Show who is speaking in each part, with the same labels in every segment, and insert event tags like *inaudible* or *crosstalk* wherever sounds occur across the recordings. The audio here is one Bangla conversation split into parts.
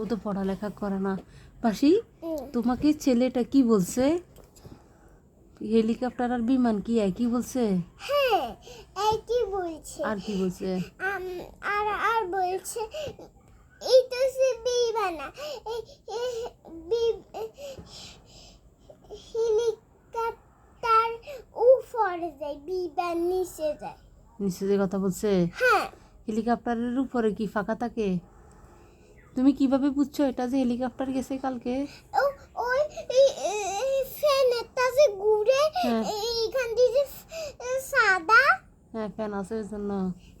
Speaker 1: ও তো পড়ালেখা করে না। পাশি তোমাকে ছেলেটা কি বলছে? হেলিকপ্টার আর বিমান কি একই বলছে?
Speaker 2: হ্যাঁ একই বলছে।
Speaker 1: আর কি বলছে?
Speaker 2: আর আর বলছে এই তো সে বিমানা হেলিকপ্টার উপরে যায় বিমান নিচে যায়।
Speaker 1: নিচে যে কথা বলছে?
Speaker 2: হ্যাঁ।
Speaker 1: হেলিকপ্টারের উপরে কি ফাঁকা থাকে? তুমি কীভাবে বুঝছ এটা যে হেলিকপ্টার গেছে কালকে?
Speaker 2: ও ওই ফ্যানেরটা যে ঘুরে
Speaker 1: হ্যাঁ।
Speaker 2: এইখান দিয়ে যে সাদা।
Speaker 1: হ্যাঁ ফ্যান আছে ওই জন্য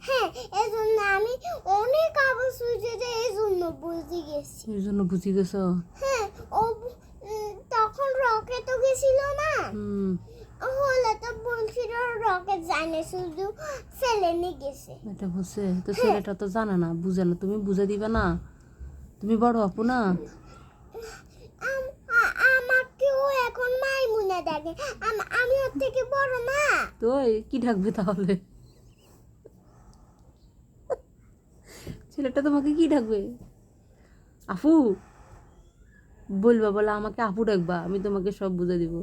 Speaker 2: হ্যাঁ এই জন্য আমি অনেক আবার সুইচে যে এই জন্য বুঝে গেছি।
Speaker 1: এই জন্য বুঝি গেছো?
Speaker 2: হ্যাঁ ও তখন রকেটও গেছিল না?
Speaker 1: হুম।
Speaker 2: হলে তো বলছিল রকেট জানে শুধু ফেলে নিয়ে গেছে।
Speaker 1: এটা বলছে তো ছেলেটা তো জানে না বুঝে না। তুমি বুঝে দিবে না? তুমি বড় আপু না?
Speaker 2: আম- আমাকেও এখন মাইমুনা আমি ওর থেকে বড় না।
Speaker 1: তো কি ডাকবে তাহলে? ছেলেটা তোমাকে কি ডাকবে? আফু বলবা বলে আমাকে আপু ডাকবা আমি তোমাকে সব বুঝে দিব।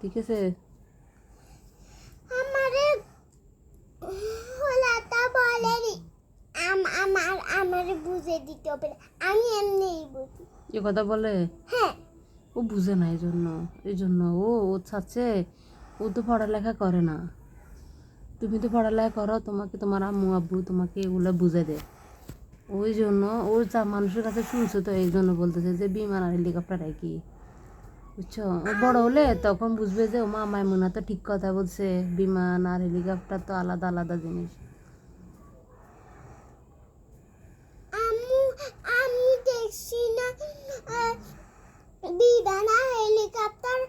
Speaker 1: ঠিক আছে
Speaker 2: আমারে হলাটা বলেনি আম- আমার আমারে বুঝে দিতে হবে আমি এমনিই বুঝি।
Speaker 1: এ কথা বলে?
Speaker 2: হ্যাঁ।
Speaker 1: ও বুঝে না এই জন্য। এই জন্য ও ও চাচ্ছে ও তো পড়ালেখা করে না। তুমি তো পড়ালেখা করো তোমাকে তোমার আম্মু আব্বু তোমাকে এগুলো বুঝে দেয়। ওই জন্য ওর যা মানুষের কাছে শুনছে তো এই জন্য বলতেছে যে বিমান আর হেলিকপ্টার একই বুঝছ? ও বড় হলে তখন বুঝবে যে ও মা মাইমুনা তো ঠিক কথা বলছে। বিমান আর হেলিকপ্টার তো আলাদা আলাদা জিনিস
Speaker 2: আম্মু আমি দেখছি না আহ, বিমানা হেলিকপ্টার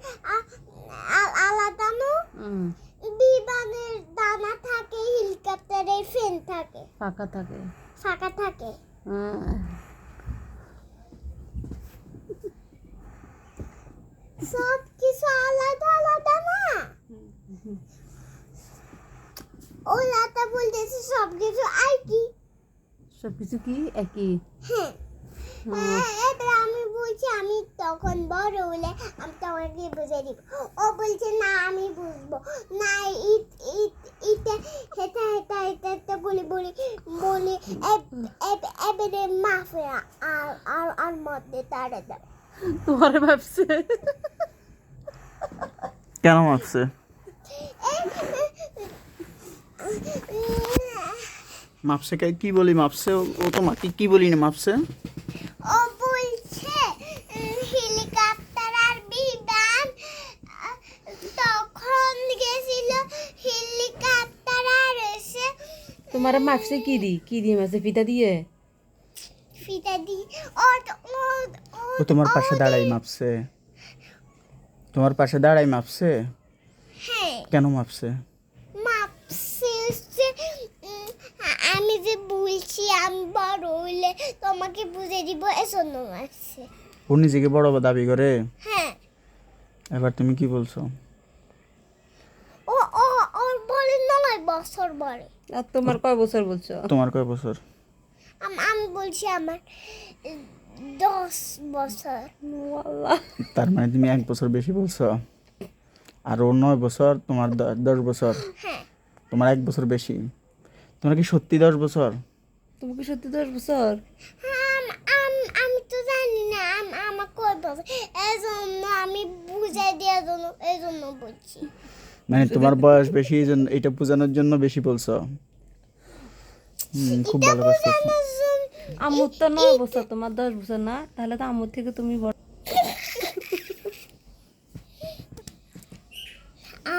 Speaker 2: আলাদা না? বিমানের দানা থাকে হেলিকপ্টারের ফ্যান থাকে।
Speaker 1: ফাঁকা থাকে।
Speaker 2: ফাঁকা থাকে।
Speaker 1: হ্যাঁ।
Speaker 2: সব কিছু আলাদা আলাদা না? ওলাটা বলতেছে সব কিছু কি
Speaker 1: সব কিছু কি একই?
Speaker 2: হ্যাঁ। আমি বলছি আমি তখন বড় হলে আমি তোমাকে বুঝে দিব। ও বলছে না আমি বুঝব। না ইট ইট ইটা হেটা হেটা হেটা হেটা বলি বলি বলি এব- এব- এবারে মাফে আর আর আর মধ্যে দেয়।
Speaker 1: তোমার ভাবছে?
Speaker 3: কেন মাপছে? মাপছে কে? কি বলি মাপছে? ও- ও তোমাকে কি বলি না মাপছে
Speaker 2: ও বলছে হেলিকপ্টার আর বিমান আহ, তখন গেছিল হেলিকপ্টার আর এসে
Speaker 1: তোমার মাপছে কি দি? কি দিয়ে মাপছে ফিতা দিয়ে?
Speaker 2: ফিতা দি ও ও-
Speaker 3: তোমার পাশে দাঁড়াই মাপছে। তোমার পাশে দাঁড়াই মাপছে?
Speaker 2: হ্যাঁ।
Speaker 3: কেন মাপছে?
Speaker 2: মাপছে আমি যে বলছি আমি বড় হইলে তোমাকে বুঝে দিব এজন্য মাপছে
Speaker 3: ও নিজেকে বড় দাবি করে?
Speaker 2: হ্যাঁ।
Speaker 3: এবার তুমি কি বলছো
Speaker 2: ও ও ওর বলে নয় বছর বড়
Speaker 1: আর তোমার কয় বছর বলছো?
Speaker 3: তোমার কয় বছর?
Speaker 2: আম- আমি বলছি আমার দশ বছর।
Speaker 3: তার মানে তুমি এক বছর বেশি বলছো? আর ওর নয় বছর তোমার দশ বছর।
Speaker 2: হ্যাঁ।
Speaker 3: তোমার এক বছর বেশি। তোমার কি সত্যি দশ বছর?
Speaker 1: তুমি কি সত্যি দশ বছর?
Speaker 2: আম- আম- আমি তো জানি না আম- আমার কয় বছর? এই জন্য আমি বুঝাই দেওয়ার জন্য এই জন্য বলছি।
Speaker 3: মানে তোমার বয়স বেশি এই জন্য এটা বোঝানোর জন্য বেশি বলছো? খুব ভালো কাজ করছ
Speaker 1: আম্মুর তো নয় বছর তোমার দশ বছর না? তাহলে তো আম্মুর থেকে তুমি বড়।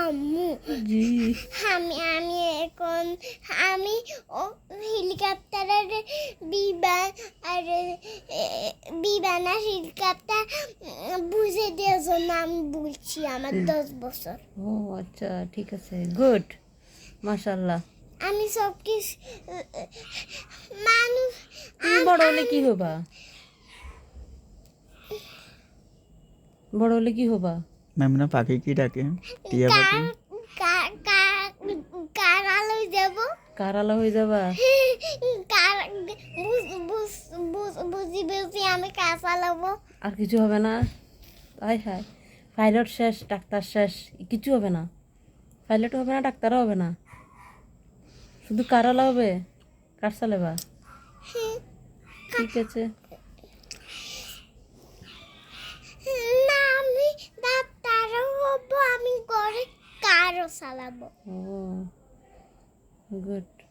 Speaker 2: আম্মু আমি আমি এখন আমি ও হেলিকপ্টারের বিমান আর এ, বিমান আর হেলিকপ্টার উম, বুঝে দেওয়ার জন্য আমি বলছি আমার দশ বছর।
Speaker 1: ও আচ্ছা ঠিক আছে। গুড মাশাল্লাহ
Speaker 2: আমি সব কিছু মানুষ
Speaker 1: তুমি বড় হলে কি হবা? বড় হলে কি হবা?
Speaker 3: ম্যামনা পাখি কি ডাকে? টিয়া পাখি
Speaker 2: কার কার কার কার আলোয় যাব?
Speaker 1: কার আলা হয়ে যাবা? *laughs*
Speaker 2: বুঝ- বুঝ- আমি কাজ চালাবো।
Speaker 1: আর কিছু হবে না। তাই হায় পাইলট শেষ ডাক্তার শেষ কিছু হবে না। পাইলট হবে না ডাক্তারও হবে না। শুধু কারালা হবে কার চালাবা? ঠিক আছে।
Speaker 2: না আমি ডাক্তারও হব আমি ঘরে কারও চালাবো।
Speaker 1: ও গুড